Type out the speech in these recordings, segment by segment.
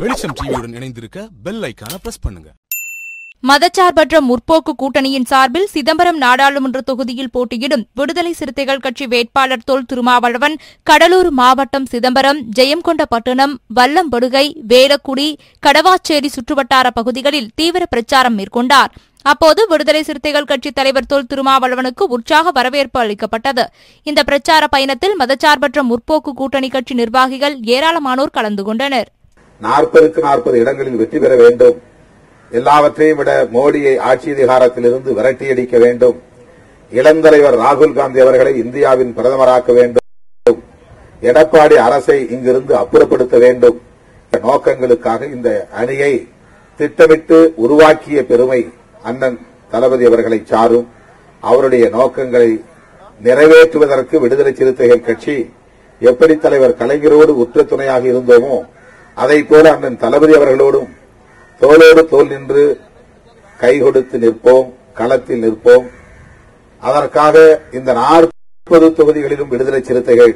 வெளிச்சம் டிவியுடன் இணைந்திருக்க பெல் ஐக்கான பிரஸ் பண்ணுங்க. மதச்சார்பற்ற முற்போக்கு கூட்டணியின் சார்பில் சிதம்பரம் நாடாளுமன்ற தொகுதியில் போட்டியிடும் விடுதலை சிறுத்தைகள் கட்சி வேட்பாளர் தொல் திருமாவளவன் கடலூர் மாவட்டம் சிதம்பரம் ஜெயங்கொண்டபட்டணம் வல்லம்படுகை வேலக்குடி கடவாச்சேரி சுற்றுவட்டார பகுதிகளில் தீவிர பிரச்சாரம் மேற்கொண்டார். அப்போது விடுதலை சிறுத்தைகள் கட்சி தலைவர் தொல் திருமாவளவனுக்கு உற்சாக வரவேற்பு அளிக்கப்பட்டது. இந்த பிரச்சார பயணத்தில் மதச்சார்பற்ற முற்போக்கு கூட்டணி கட்சி நிர்வாகிகள் ஏராளமானோர் கலந்து கொண்டனர். நாற்பதுக்கு நாற்பது இடங்களில் வெற்றி பெற வேண்டும். எல்லாவற்றையும் விட மோடியை ஆட்சி அதிகாரத்திலிருந்து விரட்டியடிக்க வேண்டும். இளந்தலைவர் ராகுல் காந்தி அவர்களை இந்தியாவின் பிரதமராக்க வேண்டும். எடப்பாடி அரசை இங்கிருந்து அப்புறப்படுத்த வேண்டும். நோக்கங்களுக்காக இந்த அணியை திட்டமிட்டு உருவாக்கிய பெருமை அண்ணன் தளபதி அவர்களை சாரும். அவருடைய நோக்கங்களை நிறைவேற்றுவதற்கு விடுதலை சிறுத்தைகள் கட்சி எப்படி தலைவர் கலைஞரோடு உற்ற துணையாக இருந்தோமோ அதை போல அண்ணன் தளபதி அவர்களோடும். தோளோடு தோல் நின்று கை கொடுத்து நிற்போம் களத்தில் நிற்போம். அதற்காக இந்த நாற்பது தொகுதிகளிலும் விடுதலை சிறுத்தைகள்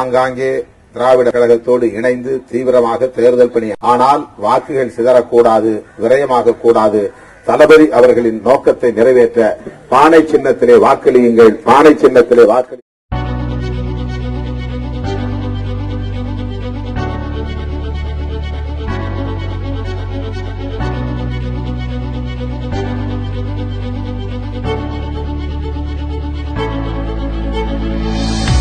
ஆங்காங்கே திராவிட கழகத்தோடு இணைந்து தீவிரமாக தேர்தல் பணி. ஆனால் வாக்குகள் சிதறக்கூடாது விரயமாக கூடாது. தளபதி அவர்களின் நோக்கத்தை நிறைவேற்ற பானை சின்னத்திலே வாக்களியுங்கள் பானை சின்னத்திலே வாக்களி